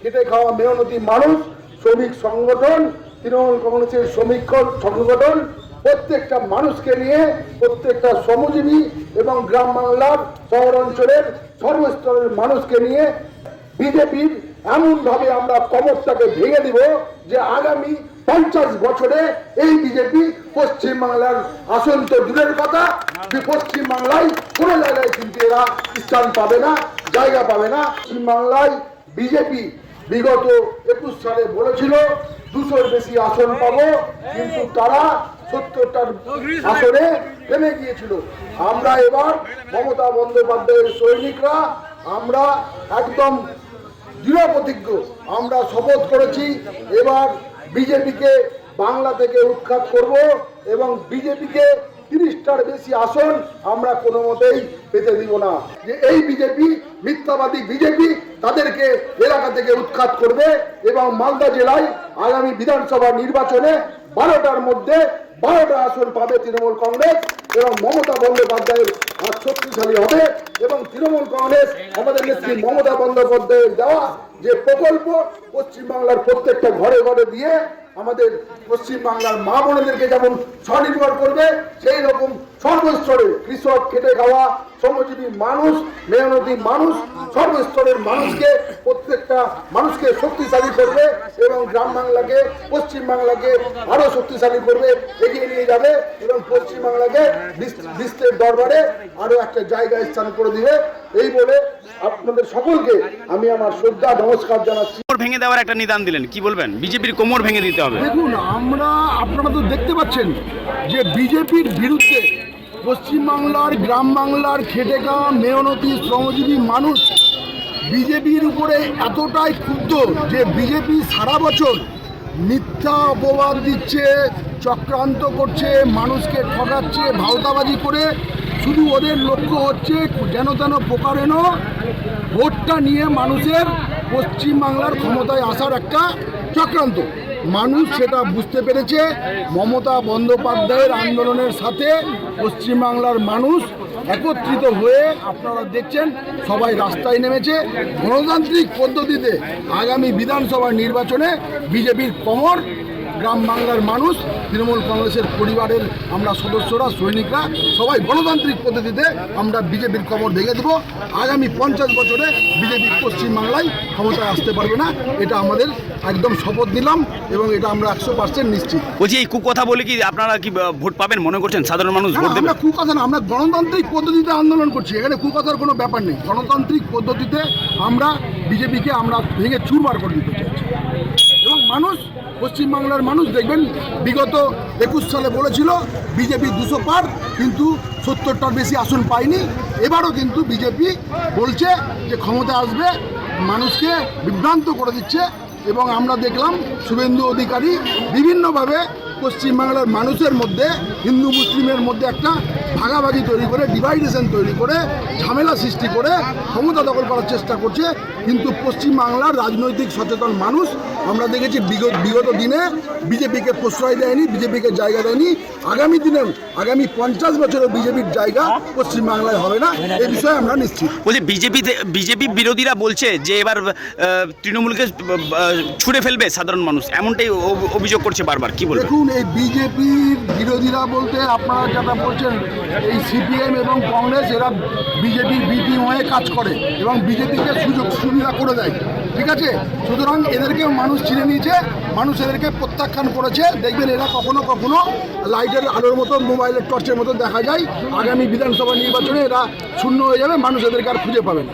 খেটে খাওয়া মেহনতি মানুষ, শ্রমিক সংগঠন, তৃণমূল কংগ্রেসের শ্রমিক সংগঠন, প্রত্যেকটা মানুষকে নিয়ে প্রত্যেকটা শ্রমজীবী এবং গ্রাম বাংলার শহর অঞ্চলের সর্বস্তরের মানুষকে নিয়ে বিজেপির এমনভাবে আমরা কমরটাকে ভেঙে দিব যে আগামী পঞ্চাশ বছরে এই বিজেপি পশ্চিমবাংলার আসন তো দূরের কথা, যে পশ্চিমবাংলায় কোনো জায়গায় কিন্তু এরা স্থান পাবে না, জায়গা পাবে না। পশ্চিমবাংলায় বিজেপি বিগত একুশ সালে বলেছিল, দুশোর বেশি আসন পাবো, কিন্তু তারা সত্তরটার আসনে থেমে গিয়েছিল। আমরা এবার মমতা বন্দ্যোপাধ্যায়ের সৈনিকরা, আমরা একদম দৃঢ় প্রতিজ্ঞ, আমরা শপথ করেছি, এবার বিজেপিকে বাংলা থেকে উৎখাত করব এবং বিজেপিকে তিরিশটার বেশি আসন আমরা কোনো মতেই পেতে দিব না। যে এই বিজেপি, মিথ্যাবাদী বিজেপি তাদেরকে এলাকা থেকে উৎখাত করবে এবং মালদা জেলায় আগামী বিধানসভা নির্বাচনে বারোটার মধ্যে বারোটা আসন পাবে তৃণমূল কংগ্রেস। এবং মমতা বন্দ্যোপাধ্যায়ের হাত শক্তিশালী হবে এবং তৃণমূল কংগ্রেস, আমাদের নেত্রী মমতা বন্দ্যোপাধ্যায়ের দেওয়া যে প্রকল্প পশ্চিমবাংলার প্রত্যেকটা ঘরে ঘরে দিয়ে আমাদের পশ্চিমবাংলার মা বোনেদেরকে যেমন স্বনির্ভর করবে, সেই রকম সর্বস্তরে কৃষক খেটে খাওয়া, শ্রমজীবী মানুষ, মেহনতি মানুষ, সর্বস্তরের মানুষকে প্রত্যেকটা মানুষকে শক্তিশালী করবে এবং গ্রাম বাংলাকে পশ্চিম বাংলাকে আরও শক্তিশালী করবে এগিয়ে নিয়ে যাবে এবং পশ্চিম বাংলাকে বিশ্বের দরবারে আরও একটা জায়গা স্থান করে দিবে। এই বলে আপনাদের সকলকে আমি আমার শ্রদ্ধা নমস্কার জানাচ্ছি। কোমর ভেঙে দেওয়ার একটা নিদান দিলেন কি বলবেন? বিজেপির কোমর ভেঙে দিতে হবে। দেখুন আমরা আপনারা তো দেখতে পাচ্ছেন যে বিজেপির বিরুদ্ধে পশ্চিমবাংলার গ্রাম বাংলার খেটে খাওয়া মেহনতি শ্রমজীবী মানুষ বিজেপির উপরে এতটাই ক্ষুব্ধ যে বিজেপি সারা বছর মিথ্যা অপবাদ দিচ্ছে, চক্রান্ত করছে, মানুষকে ঠকাচ্ছে, ভাওতাবাজি করে। শুধু ওদের লক্ষ্য হচ্ছে যেন তেন প্রকারেণ ভোটটা নিয়ে মানুষের পশ্চিমবাংলার ক্ষমতায় আসার একটা চক্রান্ত। মানুষ সেটা বুঝতে পেরেছে। মমতা বন্দ্যোপাধ্যায়ের আন্দোলনের সাথে পশ্চিমবাংলার মানুষ একত্রিত হয়ে আপনারা দেখছেন সবাই রাস্তায় নেমেছে। গণতান্ত্রিক পদ্ধতিতে আগামী বিধানসভা নির্বাচনে বিজেপির কমর গ্রাম বাংলার মানুষ তৃণমূল কংগ্রেসের পরিবারের আমরা সদস্যরা সৈনিকরা সবাই গণতান্ত্রিক পদ্ধতিতে আমরা বিজেপির কমর ভেঙে দেবো। আগামী পঞ্চাশ বছরে বিজেপি পশ্চিমবাংলায় ক্ষমতায় আসতে পারবে না এটা আমাদের একদম শপথ নিলাম এবং এটা আমরা একশো পার্সেন্ট নিশ্চিত। বলছি এই কুকথা বলে কি আপনারা কি ভোট পাবেন মনে করছেন? সাধারণ মানুষ না, ভোট দেবে আমরা কুকথা না আমরা গণতান্ত্রিক পদ্ধতিতে আন্দোলন করছি। এখানে কুকথার কোনো ব্যাপার নেই। গণতান্ত্রিক পদ্ধতিতে আমরা বিজেপিকে আমরা ভেঙে চুরমার করে দিতে চাইছি। এবং মানুষ, পশ্চিমবাংলার মানুষ দেখবেন, বিগত একুশ সালে বলেছিল, বিজেপি দুশো পার, কিন্তু সত্তরটার বেশি আসন পায়নি। এবারও কিন্তু বিজেপি বলছে যে ক্ষমতা আসবে, মানুষকে বিভ্রান্ত করে দিচ্ছে এবং আমরা দেখলাম শুভেন্দু অধিকারী বিভিন্নভাবে পশ্চিমবাংলার মানুষের মধ্যে, হিন্দু, মুসলিমের মধ্যে একটা ভাগাভাগি তৈরি করে ডিভাইডেশন তৈরি করে, ঝামেলা সৃষ্টি করে ক্ষমতা দখল করার চেষ্টা করছে। কিন্তু পশ্চিমবাংলার রাজনৈতিক সচেতন মানুষ, আমরা দেখেছি বিগত বিগত দিনে বিজেপিকে প্রশ্রয় দেয়নি, বিজেপিকে জায়গা দেয়নি। আগামী দিনে আগামী পঞ্চাশ বছরের বিজেপির জায়গা পশ্চিমবাংলায় হবে না এই বিষয়ে আমরা নিশ্চিত। বলছি বিজেপি বিজেপি বিরোধীরা বলছে যে এবার তৃণমূলকে ছুড়ে ফেলবে সাধারণ মানুষ। এমনটাই অভিযোগ করছে বারবার। কি বলবেন দেখুন এই বিজেপির বিরোধীরা বলতে আপনারা যেটা বলছেন এই সিপিএম এবং কংগ্রেস এরা বিজেপির বিপি হয়ে কাজ করে এবং বিজেপিকে সুযোগ সুবিধা করে দেয়। ঠিক আছে? সুতরাং এদেরকে মানুষ চিনে নিয়েছে মানুষ এদেরকে প্রত্যাখ্যান করেছে। দেখবেন এরা কখনো কখনো লাইটের আলোর মতো মোবাইলের টর্চের মতো দেখা যায়। আগামী বিধানসভা নির্বাচনে এরা শূন্য হয়ে যাবে, মানুষ এদেরকে আর খুঁজে পাবে না।